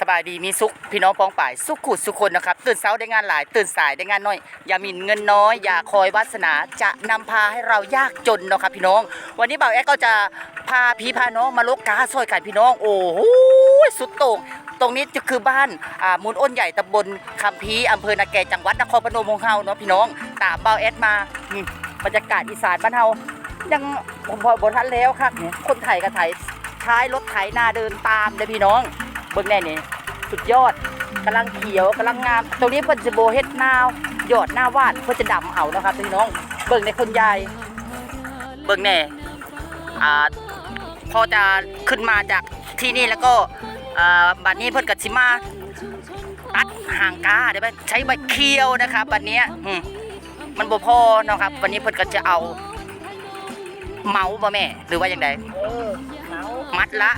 สบายดีมีสุขพี่น้องปองป่ายสุขขุดสุขคนนะครับ ตื่นเช้าได้งานหลาย ตื่นสายได้งานน้อย อย่ามินเงินน้อย อย่าคอยวาสนาจะนำพาให้เรายากจนเนาะครับพี่น้อง วันนี้บ่าวแอ๊กก็จะพาพี่พาน้องมาลกกาซอยกันพี่น้อง โอ้โหสุดโต่งตรงนี้จะคือบ้านอ่ามูลอ้นใหญ่ตำบลคำพีอำเภอนาแกจังหวัดนครพนมของเฮาเนาะพี่น้องตามบ่าวแอ๊ดมาบรรยากาศอีสานบ้านเฮายังผมพอบทันแล้วครับคนไทยกับไทยใช้รถไถนาเดินตามเลยพี่น้อง เบิ่งแน่นี่สุดยอดกำลังเขียวกำลังงาม ตรงนี้เพิ่นจะโบเฮ็ดนาวหยอดหน้าวาดเพิ่นจะดำเอานะครับพี่น้อง เบิ่งในคนยายเบิ่งแน่อ่าพอจะขึ้นมาจากที่นี่แล้วก็อ่าบัดนี้เพิ่นก็สิมาตัดหางกาได้ไหมใช้ใบเคียวนะครับบัดเนี้ยอืมมันบ่พอเนาะครับ วันนี้เพิ่นก็จะเอา เมาบ่แม่ หรือว่าอย่างไดเออเหมามัดละ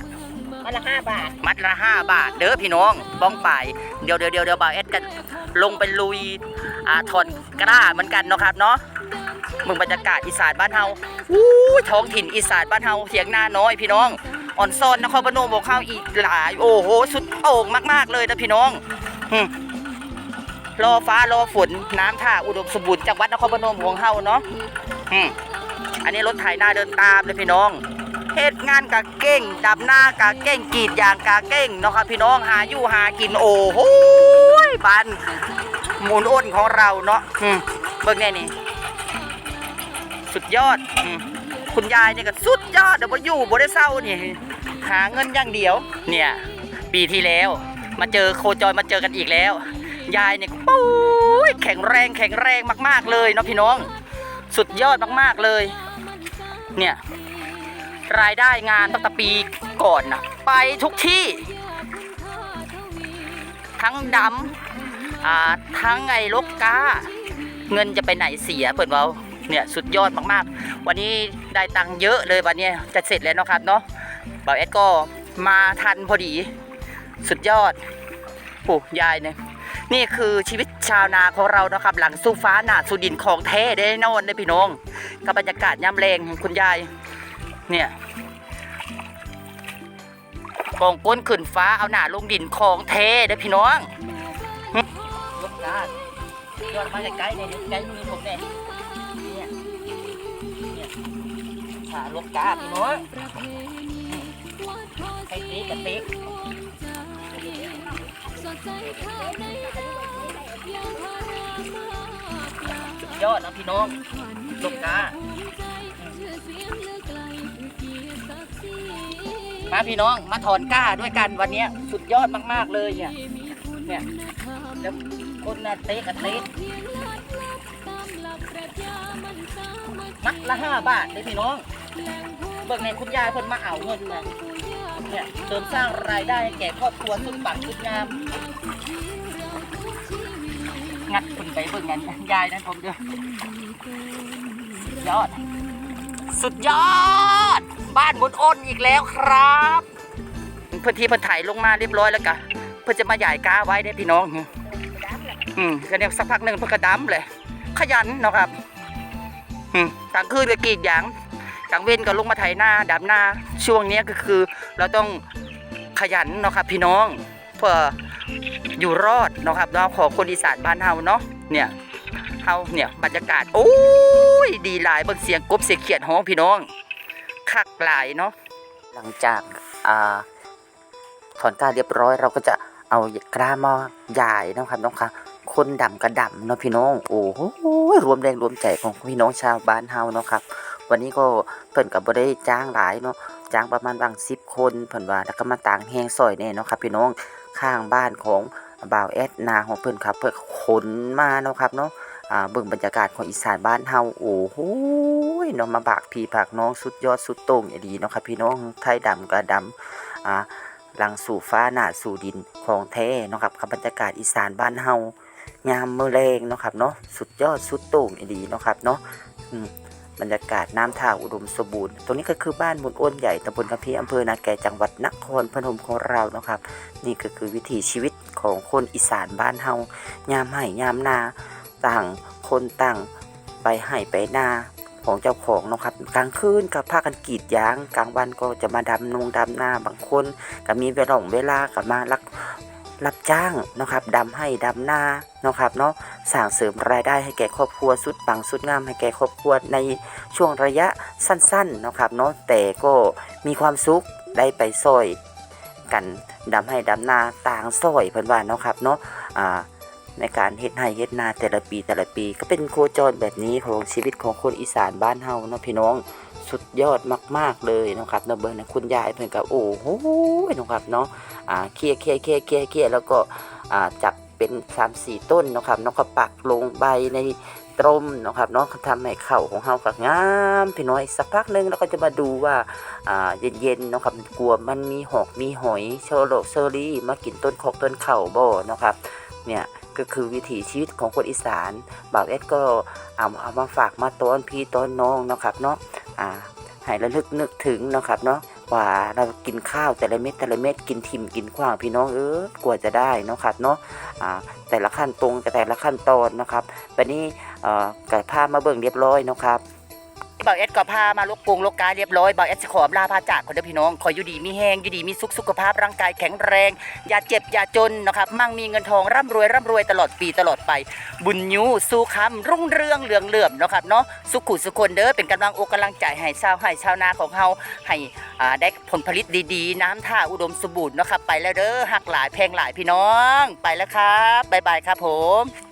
วันละห้าบาท มัดละห้าบาท เด้อพี่น้องบ้องป่ายเดี๋ยวเดี๋ยวเดี๋ยวเดี๋ยวบ่าวเอ็ดกันลงไปลุยอ่าถอนกล้าเหมือนกันเนาะครับเนาะมึงบรรยากาศอีสานบ้านเฮาอู้ท้องถิ่นอีสานบ้านเฮาเถียงนาน้อยพี่น้องอ่อนซ่อนนครพนมบอกเข้าอีกหลาย โอ้โห สุดโอ่งมาก ๆ เลยนะพี่น้องหึรอฟ้ารอฝนน้ำท่าอุดมสมบูรณ์จังหวัดนครพนมของเฮาเนาะอันนี้รถไถนาเดินตามเลยพี่น้อง เฮ็ดงานกะเก้งดับหน้ากะเก้งกรีดยางกะเก้งเนาะครับพี่น้องหาอยู่หากินโอ้โหบ้านหมูลอ้นของเราเนาะอืมเบิ่งแน่นี่สุดยอดอคุณยายนี่ก็สุดยอดเดี๋ยวอยู่บ่ได้เศร้านี่หาเงินอย่างเดียว เนี่ยปีที่แล้วมาเจอโคจรมาเจอกันอีกแล้ว ยายเนี่ยปุ้ยแข็งแรงแข็งแรงมาก ๆเลยเนาะพี่น้อง สุดยอดมากๆเลย เนี่ย รายได้งานตั้งแต่ปีก่อนนะไปทุกที่ ทั้งดำทั้งไอ้ลกกาเงินจะไปไหนเสียเปิดเบาเนี่ยสุดยอดมากๆ วันนี้ได้ตังค์เยอะเลยวันนี้จะเสร็จแล้วนะครับเนาะบ่าวเอสก็มาทันพอดี สุดยอดโอ้ยายเนี่ยนี่คือชีวิตชาวนาของเรานะครับ หลังสู้ฟ้าหนาสู้ดินของแท้ได้นอนเลยพี่น้องกับบรรยากาศย่ำแรงคุณยาย เนี่ยกองก้นขึ้นฟ้าเอาหน้าลงดินของเทเด้อพี่น้องลกกาดยอดมาจากไกลเนี่ยไกลมือผมเนี่ยเนี่ยเนี่ยขาลกกาพี่น้องให้เตะกับเตะยอดนะพี่น้องลกกา มาพี่น้องมาถอนกล้าด้วยกันวันนี้สุดยอดมาก ๆ เลยเนี่ยเนี่ยแล้วคนน่ะเตะกับเตะมัดละห้าบาทเลยพี่น้อง เบิกในคุณยายเพิ่นมาเอาเงินเนี่ยเนี่ยเสริมสร้างรายได้ให้แก่ครอบครัวสุดปังสุดงามงัดคุณไปเบิ่งกันยายนั่นผมเด้อยอด สุดยอด บ้านบุญอ้นอีกแล้วครับเพื่อที่เพื่อถ่ายลงมาเรียบร้อยแล้วกะเพื่อจะมาใหญ่ก้าไว้ได้พี่น้อง อืมก็เนี่ยสักพักหนึ่งเพื่อกระดำเลย ขยันเนาะครับอืมกลางคืนก็กรีดยางกลางเว้นก็ลงมาไถนาดำนาช่วงเนี้ก็คือ เราต้องขยันเนาะครับ พี่น้องเพื่ออยู่รอดเนาะครับเนาขอคนอีสานบ้านเฮาเนาะเนี่ย เฮาเนี่ยบรรยากาศ โอ้ย ดีหลายเบิ่งเสียงกบเสียงเขียดฮ้องพี่น้อง คักหลายเนาะหลังจากอ่าถอนกล้าเรียบร้อยเราก็จะเอากล้ามาหย่ายนะครับน้องคะคนดำกระดำเนาะพี่น้อง โอ้โหรวมแรงรวมใจของพี่น้องชาวบ้านเฮาเนาะครับ วันนี้ก็เพิ่นก็บ่ได้จ้างหลายเนาะจ้างประมาณบางสิบคนเพิ่นว่าแล้วก็มาต่างแฮงซอยแน่เนาะครับพี่น้องข้างบ้านของบ่าวแอดนาของเพิ่นครับ เพิ่นขนมาเนาะครับเนาะ อ่าเบิ่งบรรยากาศของอีสานบ้านเฮาโอ้โหเนาะมาบากพี่ผากน้องสุดยอดสุดโต่งอย่าดีเนาะครับพี่น้องไทยดำก็ดำอ่าหลังสู่ฟ้าหนาสู่ดินของแท้เนาะครับกับบรรยากาศอีสานบ้านเฮายามเมื้อแรงเนาะครับเนาะสุดยอดสุดโต่งอย่าดีเนาะครับเนาะอืมบรรยากาศน้ำท่าอุดมสมบูรณ์ ตรงนี้ก็คือบ้านบุญอ้นใหญ่ตำบลกระพีอำเภอนาแกจังหวัดนครพนมของเราเนาะครับ นี่ก็คือวิถีชีวิตของคนอีสานบ้านเฮายามให้ยามนา ต่างคนต่างไปให้ไปนาของเจ้าของเนาะครับกลางคืนก็พากันกีดยางกลางวันก็จะมาดำนงดำนาบางคนก็มีเวลาเวลาก็มาลักรับจ้างนะครับดำให้ดำนานะครับเนาะสร้างเสริมรายได้ให้แก่ครอบครัวสุดปังสุดงามให้แก่ครอบครัวในช่วงระยะสั้นๆนะครับเนาะแต่ก็มีความสุขได้ไปซอยกันดำให้ดำนาต่างซอยเพิ่นว่าเนาะครับเนาะอ่า ในการเฮ็ดให้เฮ็ดนาแต่ละปีแต่ละปี ก็เป็นโคจรแบบนี้ของชีวิตของคนอีสานบ้านเฮาเนาะพี่น้องสุดยอดมาก ๆ เลยนะครับเนาะเบิ่งนะคุณยายเพิ่นก็โอ้โหนะครับเนาะอ่าเคลียเคลียเคลียเคลียเคลียแล้วก็อ่าจับเป็น3 4ต้นนะครับเนาะก็ปักลงใบในตรมนะครับเนาะก็ทำให้เข่าของเฮาก็งามพี่น้อยสักพักหนึงแล้วก็จะมาดูว่าอ่าเย็นๆนะครับกลัวมันมีหอกมีหอยเชอโลเชอรี่มากินต้นคอกต้นเข่าบ่นะครับเนี่ย ก็คือวิถีชีวิตของคนอีสานบ่าวเอ็ดก็เอาเอามาฝากมาต้อนพี่ต้อนน้องนะครับเนาะอ่าให้ระลึกนึกถึงนะครับเนาะว่าเรากินข้าวแต่ละเม็ดแต่ละเม็ดกินถิ่มกินขว้างพี่น้องเออกว่าจะได้เนาะครับเนาะอ่าแต่ละขั้นตรงแต่ละขั้นตอนนะครับวันนี้เอ่อกับผ้ามาเบิ่งเรียบร้อยนะครับ บ่าวเอสก็พามาลกกงลกกาเรียบร้อยบ่าวเอสขอลาพาจากคนเด้อพี่น้องขออยู่ดีมีแห้งอยู่ดีมีสุขสุขภาพร่างกายแข็งแรง อย่าเจ็บอย่าจนนะครับมั่งมีเงินทองร่ำรวยร่ำรวยตลอดปีตลอดไป บุญยูสู้คำรุ่งเรืองเหลืองเหลื่อมนะครับเนาะสุขุสุคนเด้อเป็นกำลังอกกำลังใจให้ชาวให้ชาวนาของเฮาให้ได้ผลผลิตดีๆ น้ำท่าอุดมสมบูรณ์นะครับไปแล้วเด้อหักหลายแพงหลายพี่น้อง ไปแล้วครับบ๊ายบายครับผม